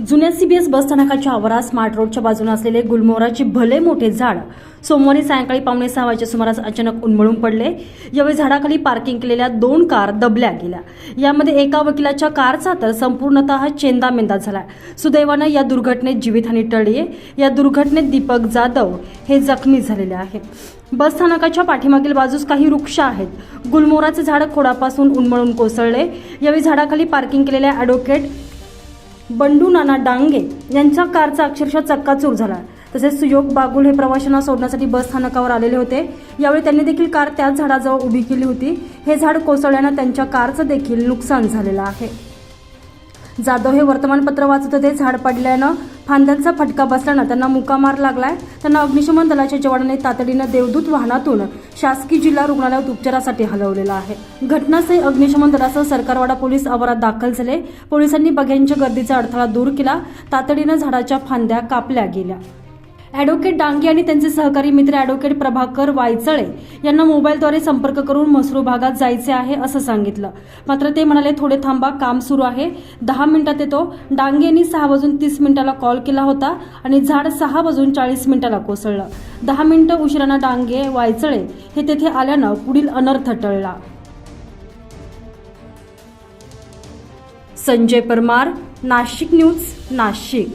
जुन्या सीबीएस बस स्थानकाच्या आवारात स्मार्ट रोडच्या बाजूने असलेले गुलमोहराचे भले मोठे झाड सोमवारी सायंकाळी पावणे सहा वाजेच्या सुमारास अचानक उन्मळून पडले. यावेळी झाडाखाली पार्किंग केलेल्या दोन कार दबल्या गेल्या. यामध्ये एका वकिलाच्या कारचा तर संपूर्णतः चेंदामेंदा झाला. सुदैवानं या दुर्घटनेत जीवितहानी टळली आहे. या दुर्घटनेत दीपक जाधव हे जखमी झालेले आहेत. बस स्थानकाच्या पाठीमागील बाजूस काही वृक्ष आहेत. गुलमोहराचे झाड खोडापासून उन्मळून कोसळले. यावेळी झाडाखाली पार्किंग केलेल्या ॲडव्होकेट बंडू नाना डांगे यांच्या कारचा अक्षरशः चक्काचूर झाला. तसेच सुयोग बागुल हे प्रवाशांना सोडण्यासाठी बस स्थानकावर आलेले होते. यावेळी त्यांनी देखील कार त्याच झाडाजवळ उभी केली होती. हे झाड कोसळल्यानं त्यांच्या कारचं देखील नुकसान झालेलं आहे. जाधव हे वर्तमानपत्र वाचत होते. झाड पडल्यानं फांद्यांचा फटका बसल्यानं त्यांना मुकामार लागलाय. त्यांना अग्निशमन दलाच्या जवानांनी तातडीनं देवदूत वाहनातून शासकीय जिल्हा रुग्णालयात उपचारासाठी हलवलेलं आहे. घटनास्थळी अग्निशमन दलासह सरकारवाडा पोलीस आवारात दाखल झाले. पोलिसांनी बघ्यांच्या गर्दीचा अडथळा दूर केला. तातडीनं झाडाच्या फांद्या कापल्या गेल्या. ॲडव्होकेट डांगे आणि त्यांचे सहकारी मित्र ॲडव्होकेट प्रभाकर वायचळे यांना मोबाईलद्वारे संपर्क करून म्हसरू भागात जायचे आहे असं सांगितलं. मात्र ते म्हणाले थोडे थांबा काम सुरू आहे. दहा मिनिटात येतो. डांगे यांनी सहा वाजून तीस मिनिटाला कॉल केला होता आणि झाड सहा वाजून चाळीस मिनिटाला कोसळलं. दहा मिनिटं उशिरानं डांगे वायचळे हे तेथे आल्यानं पुढील अनर्थ टळला. संजय परमार नाशिक न्यूज नाशिक.